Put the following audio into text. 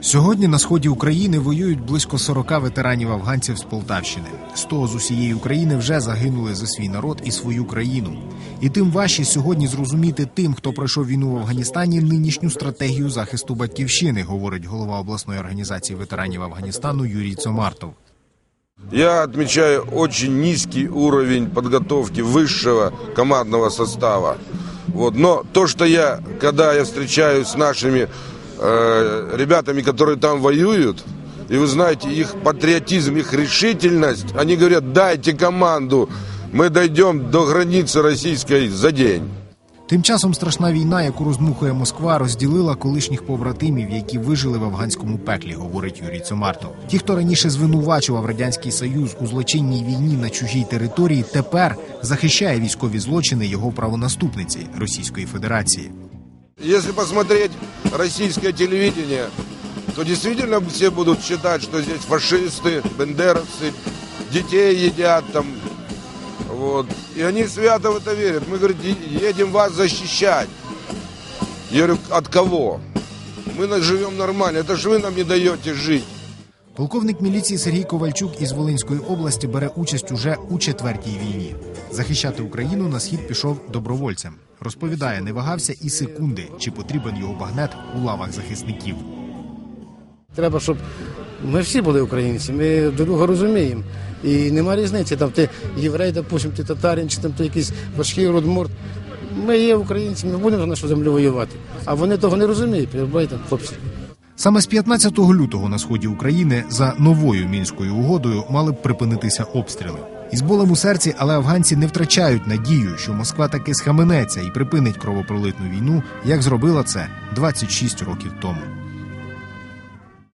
Сьогодні на сході України воюють близько 40 ветеранів афганців з Полтавщини. 100 з усієї України вже загинули за свій народ і свою країну. І тим важче сьогодні зрозуміти тим, хто пройшов війну в Афганістані, нинішню стратегію захисту батьківщини, говорить голова обласної організації ветеранів Афганістану Юрій Цомартов. Я отмечаю очень низкий уровень подготовки высшего командного состава. Вот. Но то, что я, когда я встречаюсь с нашими э, ребятами, которые там воюют, и вы знаете, их патриотизм, их решительность, они говорят, дайте команду, мы дойдем до границы российской за день. Тим часом страшна війна, яку роздмухує Москва, розділила колишніх побратимів, які вижили в афганському пеклі, говорить Юрій Цомартов. Ті, хто раніше звинувачував радянський союз у злочинній війні на чужій території, тепер захищає військові злочини його правонаступниці Російської Федерації. Если посмотреть российское телевидение, то действительно все будут считать, что здесь фашисты, бендеровцы, детей едят там. Вот. И они свято в это верят. Мы, говорит, «Е- едем вас защищать. Я говорю, от кого? Мы на- живем нормально. Это же вы нам не даете жить. Полковник міліції Сергій Ковальчук із Волинської області бере участь уже у четвертій війні. Захищати Україну на схід пішов добровольцем. Розповідає, не вагався і секунди, чи потрібен його багнет у лавах захисників. Треба, щоб ми всі були українці, ми друг друга розуміємо. І нема різниці, там ти єврей, допустим, ти татарин, чи там ти якийсь важкий родморд. Ми є українці, ми будемо за нашу землю воювати. А вони того не розуміють, розумієте, хлопці. Саме з 15 лютого на сході України за новою мінською угодою мали б припинитися обстріли. Із болем у серці, але афганці не втрачають надію, що Москва таки схаменеться і припинить кровопролитну війну, як зробила це 26 років тому.